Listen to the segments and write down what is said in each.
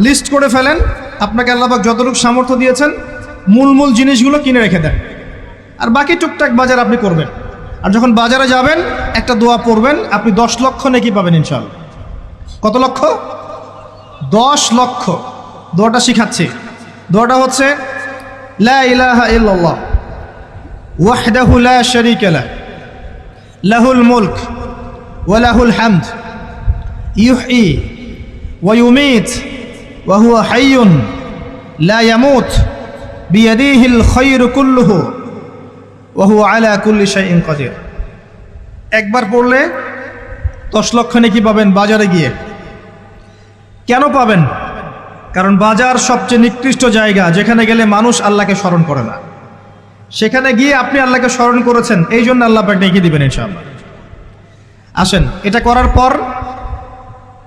List করে ফেলেন। আপনাকে আল্লাহবাক যতটুকু সামর্থ্য দিয়েছেন মূল মূল জিনিসগুলো কিনে রেখে দেন। আর বাকি টুকটাক বাজার আপনি করবেন। আর যখন বাজারে যাবেন, একটা দোয়া পড়বেন, আপনি দশ লক্ষ নাকি পাবেন ইনশাল্লাহ কত লক্ষ? দশ লক্ষ। দোয়াটা শিখাচ্ছি। দোয়াটা হচ্ছে, লা লাহুল মুলক ওয়া লাহুল হামদ, ইউহয়ি ওয়া ইউমীত। হাইয়ুন লা ইয়ামুত বিয়াদিহিল খায়রু কুল্লুহু ওয়া হুয়া আলা কুল্লি শাইইন কাদির। একবার পড়লে দশ লক্ষ নাকি পাবেন বাজারে গিয়ে। কেন পাবেন? কারণ বাজার সবচেয়ে নিকৃষ্ট জায়গা, যেখানে গেলে মানুষ আল্লাহকে স্মরণ করে না। সেখানে গিয়ে আপনি আল্লাহকে স্মরণ করেছেন এই জন্য আল্লাহ পাক ডেকে দিবেন ইনশাআল্লাহ। আসেন, এটা করার পর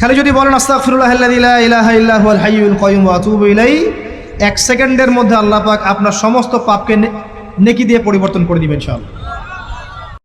খালি যদি বলেন আতুবু এক সেকেন্ডের মধ্যে আল্লাহ পাক আপনার সমস্ত পাপকে নেকি দিয়ে পরিবর্তন করে দিবেন, ইনশাআল্লাহ।